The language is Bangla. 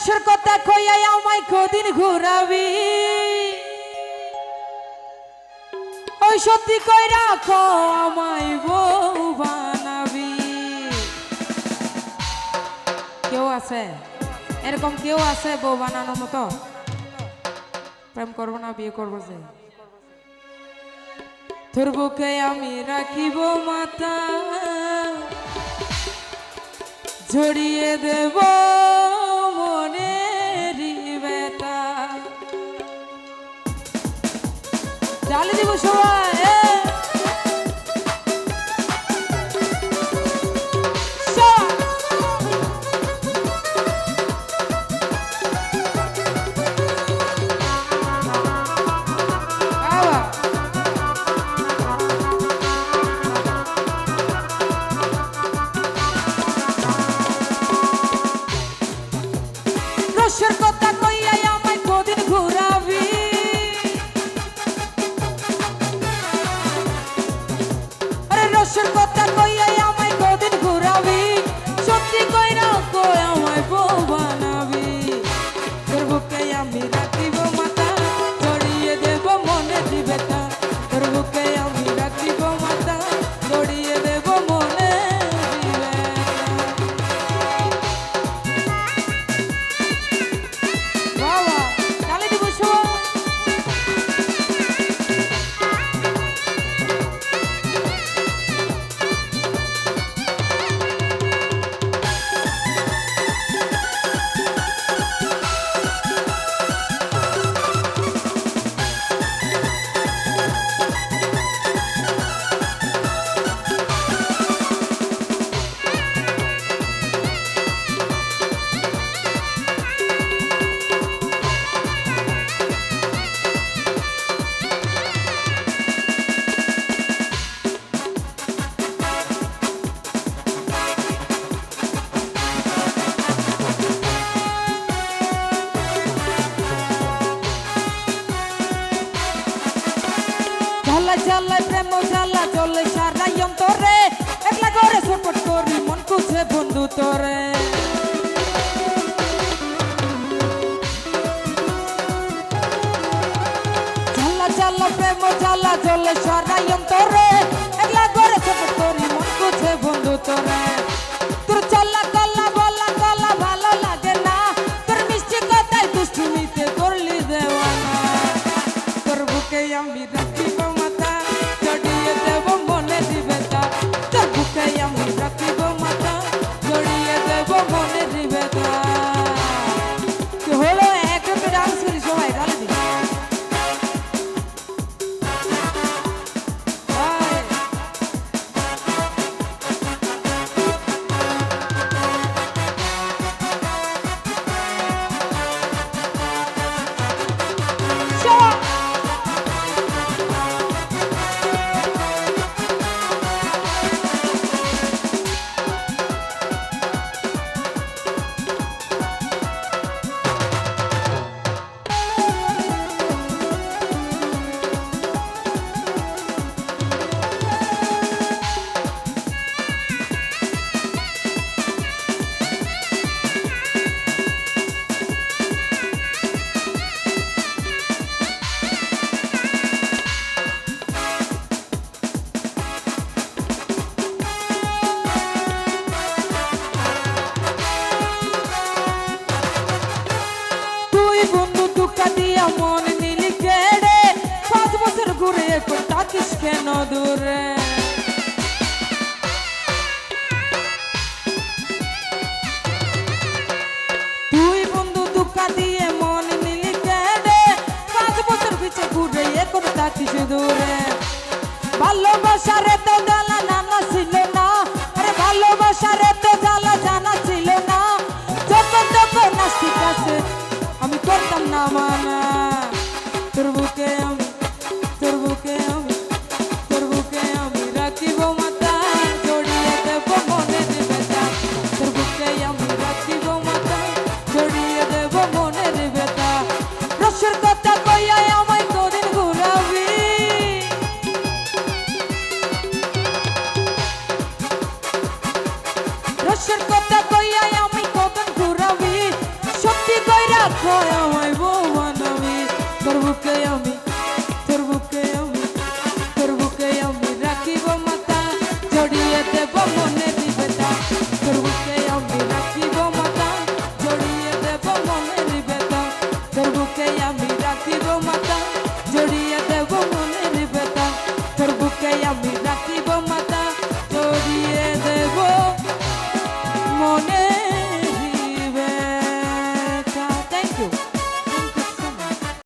রসের কথা কইয়াই আমায় কদিন ঘুরাবি? ওই সত্যি কই রাখো আমায় বউ বানাবি। কেউ আছে? এরকম কেউ আছে বউ বানানোর মতো? প্রেম করব না, বিয়ে করব যে। তোর বুকে আমি রাখিব মাতা। জড়িয়ে দেব দিব সবাই। ঝালায় প্রেম ঝালা চলে সারাই অন্তরে। একলা করে সপোর্ট করি, মন কুছে বন্ধু তোরে। ঝালা ঝালা প্রেম ঝালা চলে সারাই অন্তরে। একলা করে সপোর্ট করি, মন কুছে বন্ধু তোরে। তোর চল্লা কল্লা বলা কল্লা ভালো লাগে না। তোর মিষ্টি কথায় দুষ্টুমিতে করলি দেওয়ানা। তোর বুকে আমি কেন দূরে? তুই বন্ধু দুঃখা দিয়ে মন নিলি কেড়ে, পাঁচ বছর পিছে ঘুরে এখন থাকিস দূরে। ভালোবাসারে তো জ্বালা কয় আমায় বউ বানাবি তোর বুকে আমি